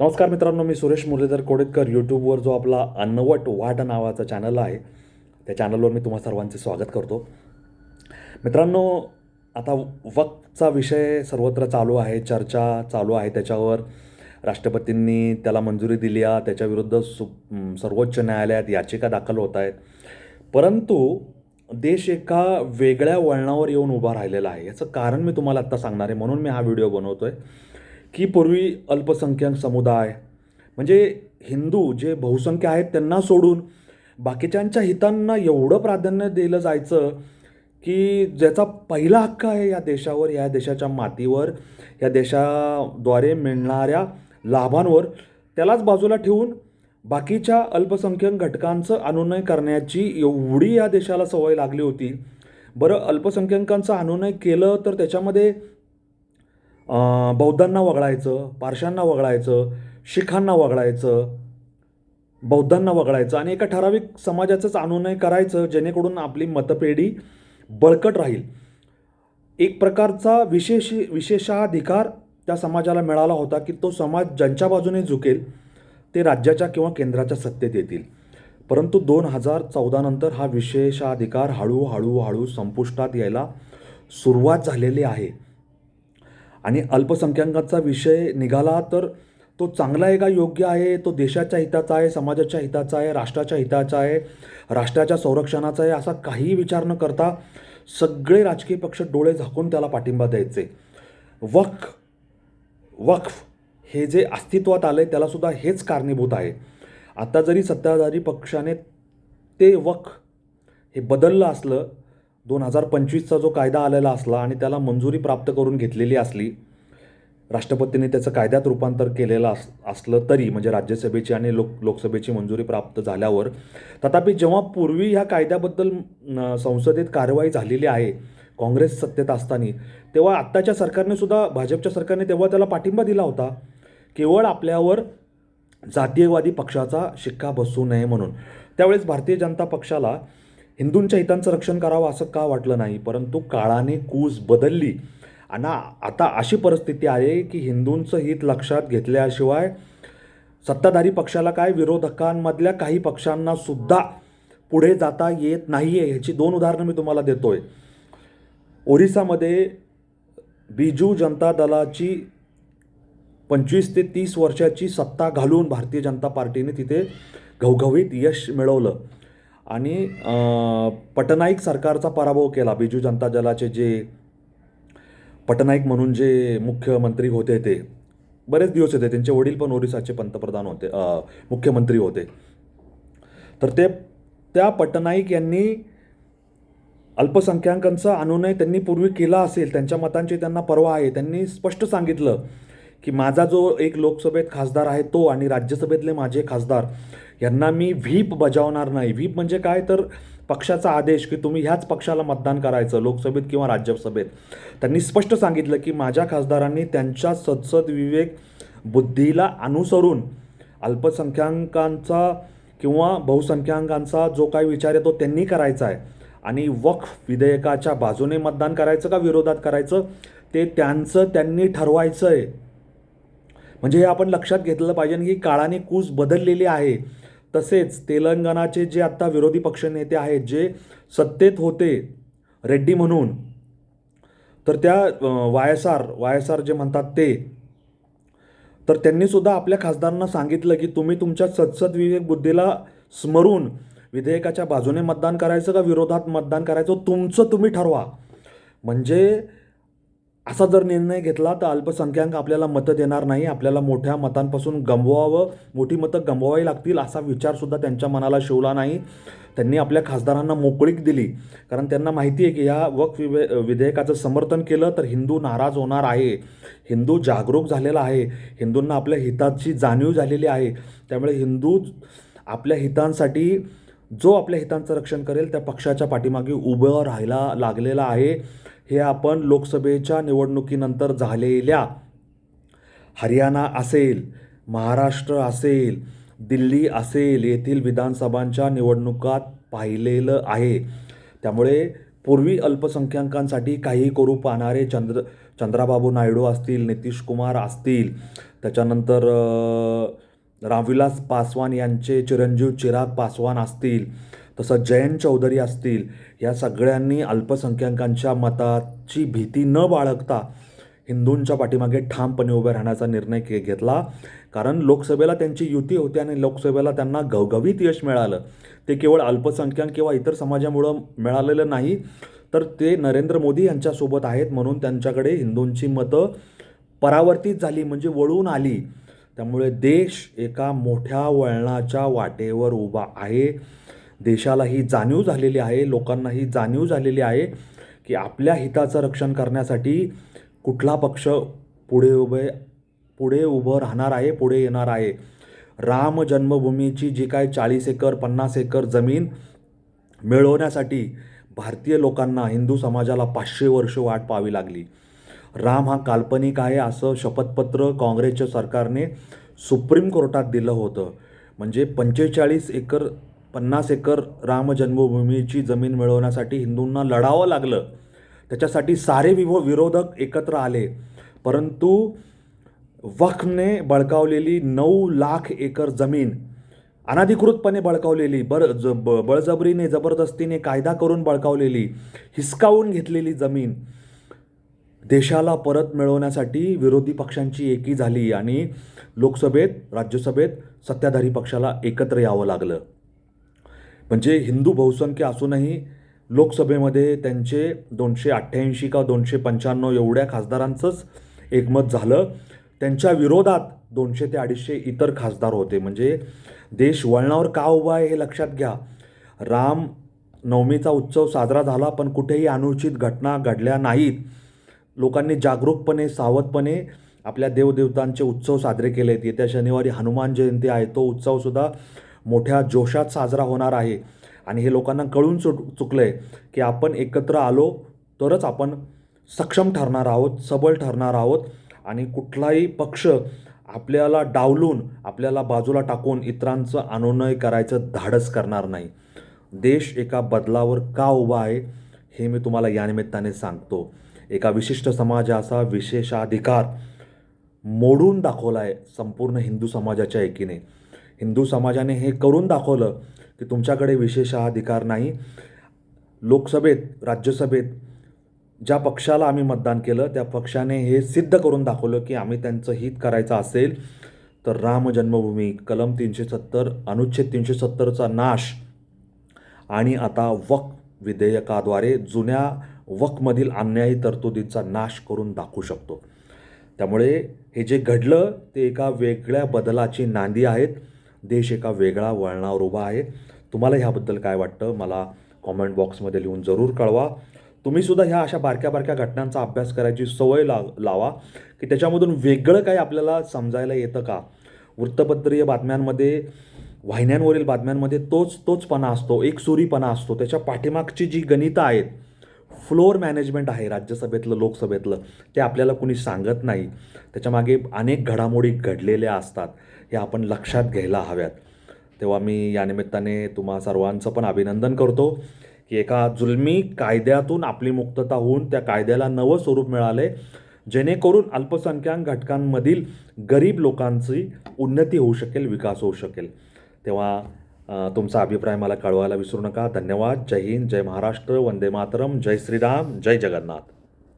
नमस्कार मित्रांनो मी सुरेश मुरलीधर कोडेकर यूट्यूबवर जो आपला अन्नवट वाट नावाचा चॅनल आहे त्या चॅनलवर मी तुम्हा सर्वांचे स्वागत करतो. मित्रांनो आता वक्तचा विषय सर्वत्र चालू आहे चर्चा चालू आहे त्याच्यावर. राष्ट्रपतींनी त्याला मंजुरी दिली आहे त्याच्याविरुद्ध सु सर्वोच्च न्यायालयात याचिका दाखल होत आहेत. परंतु देश एका वेगळ्या वळणावर येऊन उभा राहिलेला आहे. याचं कारण मी तुम्हाला आत्ता सांगणार आहे म्हणून मी हा व्हिडिओ बनवतो आहे की पूर्वी अल्पसंख्याक समुदाय म्हणजे हिंदू जे बहुसंख्य आहेत त्यांना सोडून बाकीच्यांच्या हितांना एवढं प्राधान्य दिलं जायचं की ज्याचा पहिला हक्क आहे या देशावर या देशाच्या मातीवर या देशाद्वारे मिळणाऱ्या लाभांवर त्यालाच बाजूला ठेवून बाकीच्या अल्पसंख्याक घटकांचं अनुनय करण्याची एवढी या देशाला सवय लागली होती. बरं अल्पसंख्याकांचं अनुनय केलं तर त्याच्यामध्ये बौद्धांना वगळायचं पारशांना वगळायचं शिखांना वगळायचं बौद्धांना वगळायचं आणि एका ठराविक समाजाचंच अनुनय करायचं जेणेकरून आपली मतपेढी बळकट राहील. एक प्रकारचा विशेष विशेषाधिकार त्या समाजाला मिळाला होता की तो समाज ज्यांच्या बाजूने झुकेल ते राज्याच्या किंवा केंद्राच्या सत्तेत येतील. परंतु दोन हजार चौदानंतर हा विशेषाधिकार हळूहळू हळू संपुष्टात यायला सुरुवात झालेली आहे. आणि अल्पसंख्याकांचा विषय निघाला तर तो चांगला आहे का योग्य आहे? तो देशाच्या हिताचा आहे समाजाच्या हिताचा आहे राष्ट्राच्या हिताचा आहे राष्ट्राच्या संरक्षणाचा आहे असा काहीही विचार न करता सगळे राजकीय पक्ष डोळे झाकून त्याला पाठिंबा द्यायचे. वक्फ वक्फ हे जे अस्तित्वात आलं आहे त्यालासुद्धा हेच कारणीभूत आहे. आता जरी सत्ताधारी पक्षाने ते वक्फ हे बदललं असलं दोन हजार पंचवीसचा जो कायदा आलेला असला आणि त्याला मंजुरी प्राप्त करून घेतलेली असली राष्ट्रपतींनी त्याचं कायद्यात रूपांतर केलेलं अस असलं तरी म्हणजे राज्यसभेची आणि लोक लोकसभेची मंजुरी प्राप्त झाल्यावर तथापि जेव्हा पूर्वी ह्या कायद्याबद्दल संसदेत कारवाई झालेली आहे काँग्रेस सत्तेत असताना तेव्हा आत्ताच्या सरकारने सुद्धा भाजपच्या सरकारने तेव्हा त्याला पाठिंबा दिला होता. केवळ आपल्यावर जातीयवादी पक्षाचा शिक्का बसू नये म्हणून. त्यावेळेस भारतीय जनता पक्षाला हिंदूंच्या हितांचं रक्षण करावं असं का वाटलं नाही? परंतु काळाने कूस बदलली. आणि आता अशी परिस्थिती आहे की हिंदूंचं हित लक्षात घेतल्याशिवाय सत्ताधारी पक्षाला काय विरोधकांमधल्या काही पक्षांना सुद्धा पुढे जाता येत नाही आहे ह्याची दोन उदाहरणं मी तुम्हाला देतो आहे ओरिसामध्ये बिजू जनता दलाची पंचवीस ते तीस वर्षाची सत्ता घालून भारतीय जनता पार्टीने तिथे घवघवीत यश मिळवलं. आणि पटनाईक सरकारचा पराभव केला. बिजू जनता दलाचे जे पटनाईक म्हणून जे मुख्यमंत्री होते ते. बरेच दिवस होते. त्यांचे वडील पण ओरिसाचे पंतप्रधान होते मुख्यमंत्री होते. तर ते त्या पटनाईक यांनी अल्पसंख्याकांचा अनुनय त्यांनी पूर्वी केला असेल. त्यांच्या मतांची त्यांना पर्वा आहे. त्यांनी स्पष्ट सांगितलं की माझा जो एक लोकसभेत खासदार आहे तो आणि राज्यसभेतले माझे खासदार यांना मी व्हीप बजावणार नाही. व्हीप म्हणजे काय? तर पक्षाचा आदेश की तुम्ही ह्याच पक्षाला मतदान करायचं लोकसभेत किंवा राज्यसभेत. त्यांनी स्पष्ट सांगितलं की माझ्या खासदारांनी त्यांच्या सदसद विवेक बुद्धीला अनुसरून अल्पसंख्याकांचा किंवा बहुसंख्याकांचा जो काही विचार आहे तो त्यांनी करायचा आहे. आणि वक्फ विधेयकाच्या बाजूने मतदान करायचं का विरोधात करायचं? ते त्यांचं त्यांनी ठरवायचं आहे. म्हणजे हे आपण लक्षात घेतलं पाहिजे की काळाने कूस बदललेली आहे. तसेच तेलंगणाचे जे आत्ता विरोधी पक्षनेते आहेत जे सत्तेत होते रेड्डी म्हणून तर त्या Y S R Y S R जे म्हणतात ते तर त्यांनी सुद्धा आपल्या खासदारांना सांगितलं की तुम्ही तुमच्या सदसद विवेक बुद्धीला स्मरून विधेयकाच्या बाजूने मतदान करायचं का विरोधात मतदान करायचं? तुमचं तुम्ही ठरवा. म्हणजे असा जर निर्णय घेतला तर अल्पसंख्याक आपल्याला मतं देणार नाही. आपल्याला मोठ्या मतांपासून गमवावं मोठी मतं गमवावी लागतील असा विचारसुद्धा त्यांच्या मनाला शिवला नाही. त्यांनी आपल्या खासदारांना मोकळीक दिली. कारण त्यांना माहिती आहे की या वक्फ विवे विधेयकाचं समर्थन केलं तर हिंदू नाराज होणार आहे. हिंदू जागरूक झालेला आहे. हिंदूंना आपल्या हिताची जाणीव झालेली आहे. त्यामुळे हिंदू आपल्या हितांसाठी जो आपल्या हितांचं रक्षण करेल त्या पक्षाच्या पाठीमागे उभं राहायला लागलेला आहे. हे आपण लोकसभेच्या निवडणुकीनंतर झालेल्या हरियाणा असेल महाराष्ट्र असेल दिल्ली असेल येथील विधानसभांच्या निवडणुकात पाहिलेलं आहे. त्यामुळे पूर्वी अल्पसंख्याकांसाठी काही करू पाहणारे चंद्र चंद्राबाबू नायडू असतील नितीश कुमार असतील त्याच्यानंतर रामविलास पासवान यांचे चिरंजीव चिराग पासवान असतील तसं जयंत चौधरी असतील या सगळ्यांनी अल्पसंख्याकांच्या मताची भीती न बाळगता हिंदूंच्या पाठीमागे ठामपणे उभे राहण्याचा निर्णय के घेतला. कारण लोकसभेला त्यांची युती होती आणि लोकसभेला त्यांना घवघवीत यश मिळालं. ते केवळ अल्पसंख्याक किंवा इतर समाजामुळं मिळालेलं नाही तर ते नरेंद्र मोदी यांच्यासोबत आहेत म्हणून त्यांच्याकडे हिंदूंची मतं परावर्तित झाली म्हणजे वळून आली. त्यामुळे देश एका मोठ्या वळणाच्या वाटेवर उभा आहे. देशाला ही जाणीव झालेली आहे लोकांना ही जाणीव झालेली आहे की आपल्या हिताचं रक्षण करण्यासाठी कुठला पक्ष पुढे उभे पुढे उभं राहणार आहे पुढे येणार आहे? राम जन्मभूमीची जी काय चाळीस एकर पन्नास एकर जमीन मिळवण्यासाठी भारतीय लोकांना हिंदू समाजाला पाचशे वर्ष वाट पाहावी लागली. राम हा काल्पनिक आहे असं शपथपत्र काँग्रेसच्या सरकारने सुप्रीम कोर्टात दिलं होतं. म्हणजे पंचेचाळीस एकर पन्नास एकर राम जन्मभूमीची जमीन मिळवण्यासाठी हिंदूंना लढावं लागलं. त्याच्यासाठी सारे विभो विरोधक एकत्र आले. परंतु वक्फने बळकावलेली नऊ लाख एकर जमीन अनाधिकृतपणे बळकावलेली बर ज ब बळजबरीने जबरदस्तीने कायदा करून बळकावलेली हिसकावून घेतलेली जमीन देशाला परत मिळवण्यासाठी विरोधी पक्षांची एकी झाली आणि लोकसभेत राज्यसभेत सत्ताधारी पक्षाला एकत्र यावं लागलं. म्हणजे हिंदू बहुसंख्य असूनही लोकसभेमध्ये त्यांचे दोनशे अठ्ठ्याऐंशी का दोनशे पंच्याण्णव एवढ्या खासदारांचंच एकमत झालं. त्यांच्या विरोधात दोनशे ते अडीचशे इतर खासदार होते. म्हणजे देश वळणावर का उभा आहे हे लक्षात घ्या. राम नवमीचा उत्सव साजरा झाला पण कुठेही अनुचित घटना घडल्या नाहीत. लोकांनी जागरूकपणे सावधपणे आपल्या देवदेवतांचे उत्सव साजरे केले आहेत येत्या शनिवारी हनुमान जयंती आहे. तो उत्सवसुद्धा मोठ्या जोशात साजरा होणार आहे. आणि हे लोकांना कळून चुक चुकलं आहे की आपण एकत्र आलो तरच आपण सक्षम ठरणार आहोत सबल ठरणार आहोत. आणि कुठलाही पक्ष आपल्याला डावलून आपल्याला बाजूला टाकून इतरांचं अनुनय करायचं धाडस करणार नाही. देश एका बदलावर का उभा आहे हे मी तुम्हाला या निमित्ताने सांगतो. एका विशिष्ट समाजाचा विशेषाधिकार मोडून दाखवला आहे संपूर्ण हिंदू समाजाच्या एकीने. हिंदू समाजाने हे करून दाखवलं की तुमच्याकडे विशेष अधिकार नाही. लोकसभेत राज्यसभेत ज्या पक्षाला आम्ही मतदान केलं त्या पक्षाने हे सिद्ध करून दाखवलं की आम्ही त्यांचं हित करायचं असेल तर राम जन्मभूमी कलम तीनशे सत्तर अनुच्छेद तीनशे सत्तरचा नाश आणि आता वक विधेयकाद्वारे जुन्या वकमधील अन्यायी तरतुदींचा नाश करून दाखवू शकतो. त्यामुळे हे जे घडलं ते एका वेगळ्या बदलाची नांदी आहेत. देश एका वेगळा वळणावर उभा आहे. तुम्हाला ह्याबद्दल काय वाटतं? मला कॉमेंट बॉक्समध्ये लिहून जरूर कळवा. तुम्हीसुद्धा ह्या अशा बारक्या बारक्या घटनांचा अभ्यास करायची सवय ला लावा. की त्याच्यामधून वेगळं काही आपल्याला समजायला येतं का? वृत्तपत्रीय बातम्यांमध्ये वाहिन्यांवरील बातम्यांमध्ये तोच तोचपणा असतो एकसुरीपणा असतो. त्याच्या पाठीमागची जी गणितं आहेत फ्लोअर मॅनेजमेंट आहे राज्यसभेतलं लोकसभेतलं ते आपल्याला कुणी सांगत नाही. त्याच्यामागे अनेक घडामोडी घडलेल्या असतात. हे आपण लक्षात घ्यायला हव्यात. तेव्हा मी या निमित्ताने तुम्हा सर्वांचं पण अभिनंदन करतो की एका जुलमी कायद्यातून आपली मुक्तता होऊन त्या कायद्याला नवं स्वरूप मिळाले जेणेकरून अल्पसंख्याक घटकांमधील गरीब लोकांची उन्नती होऊ शकेल विकास होऊ शकेल. तेव्हा तुमचा अभिप्राय मला कळवायला विसरू नका. धन्यवाद. जय हिंद. जय महाराष्ट्र. वंदे मातरम. जय श्रीराम. जय जगन्नाथ.